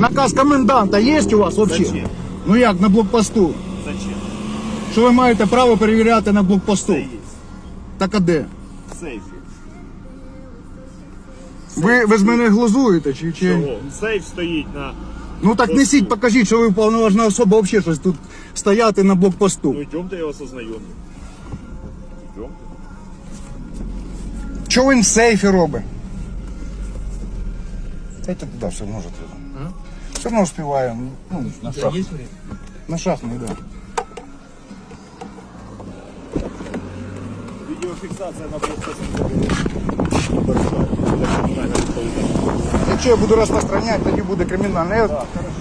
Наказ коменданта є у вас взагалі? Зачем? Ну як, на блокпосту? Зачем? Що ви маєте право перевіряти на блокпосту? Це є. Так а де? В сейфі. Ви, ви з мене глузуєте чи, чи? Чого? Сейф стоїть на. Ну так Посту. несіть, покажіть, що ви уповноважена особа взагалі щось тут стояти на блокпосту. Ну йдемте я вас ознайомлю. Йдемте. Що він в сейфі робить? Дайте туди все ж туди. Все одно успіваю. Ну, на шах. На шах не йде. Відеофіксація на блокпосту. Кримінальна відповідальність. Якщо я буду розпространяти, тоді буде кримінально. Я,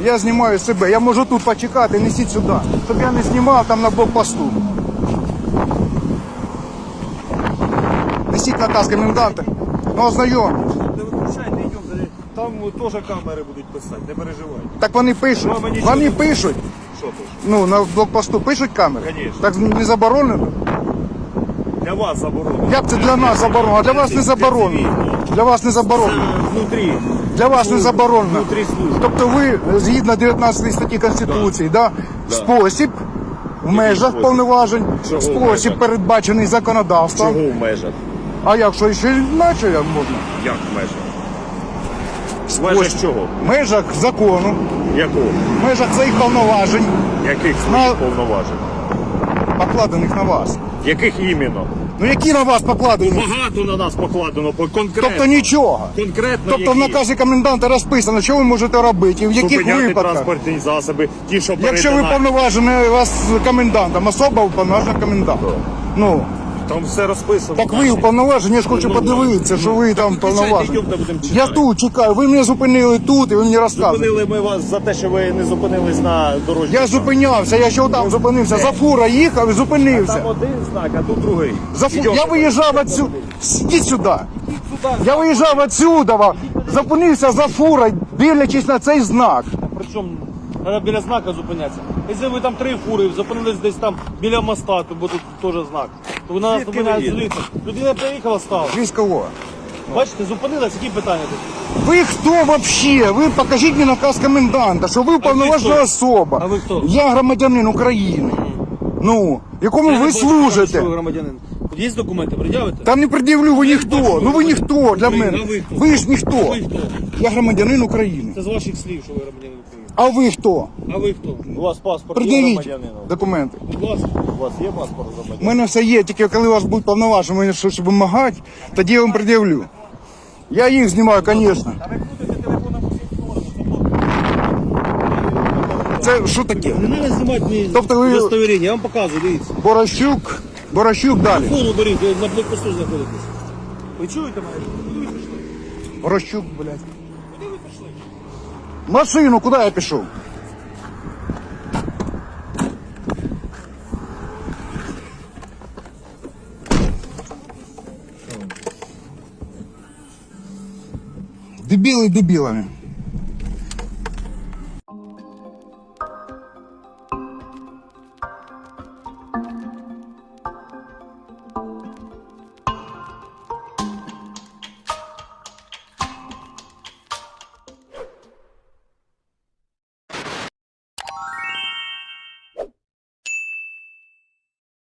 я знімаю себе. Я можу тут почекати, несіть сюди. Щоб я не знімав там на блокпосту. Несіть наказ коменданта. Ну, ознайом. Не. Там теж камери будуть писати, не переживайте. Так вони пишуть. Ну, а мені що Вони тут? пишуть. Що пише? Ну, на блокпосту пишуть камери. Конечно. Так не заборонено. Для вас заборонено. Як це для нас заборонено? А для вас не заборонено. Для вас не заборонено. Внутрі. Для вас не заборонено. Внутрі служби. Тобто ви згідно 19 статті Конституції, да, спосіб в межах спосіб? повноважень, Чого в спосіб межах? передбачений законодавством. Чого в межах? А якщо ще іначе як можна? Як в межах? В межах чого? В межах закону, Якого? в межах своїх повноважень, Яких На- своїх повноважень? покладених на вас. Яких іменно? Ну які на вас покладені? Багато на нас покладено, по- конкретно. Тобто нічого. Конкретно Тобто в які? наказі коменданта розписано, що ви можете робити і в яких Зупиняти випадках. транспортні засоби, ті, що Якщо ви перетинають. повноважені вас комендантом, особа уповноважена комендантом. Ну, Там все розписано. так ви уповноважені, я ж хочу Ну, подивитися, що ви там включайте, повноважені. Я тут чекаю, ви мене зупинили тут і ви мені розказуєте. Зупинили ми вас за те, що ви не зупинились на дорожній. Я зупинявся, я ще там зупинився. За фура їхав і зупинився. Там один знак, а тут другий. За фу... Я виїжджав отсюда. Ідіть сюди. Я виїжджав отсюда, зупинився за фура, дивлячись на цей знак. Причому треба біля знака зупинятися. Якщо ви там три фури зупинились десь там біля моста, то бо тут теж знак. То ви на нас Звідки зупиняють ви їдете? зліться. Людина приїхала, стала. Військово. Бачите, зупинилась, які питання тут? Ви хто вообще? Ви покажіть мені наказ коменданта, що ви уповноважена хто? особа. А ви хто? Я громадянин України. Ну, якому Я ви не бачу, що ви громадянин. Тут є документи, пред'явите? Там не пред'явлю, ви ніхто. Ну ви ніхто для ви- мене. ви ж ніхто. Ви? Я громадянин України. Це з ваших слів, що ви громадянин України. А ви хто? А ви хто? У вас паспорт є Пред'явіть громадянина? документи. Будь ласка. У вас є паспорт У громадянина? мене все є, тільки коли у вас будуть повноважені мені щось вимагати, тоді я вам пред'явлю. Я їх знімаю, звісно. Це що таке? Не треба знімати мені Тобто ви- удостоверення, я вам показую, дивіться. Борощук, Борощук далі. Фону беріть, ви на блокпосту знаходитесь. Ви чуєте мене? Куди ви пішли? Борощук, блядь. Куди ви пішли? Машину, куди я пішов? Дебіли дебілами.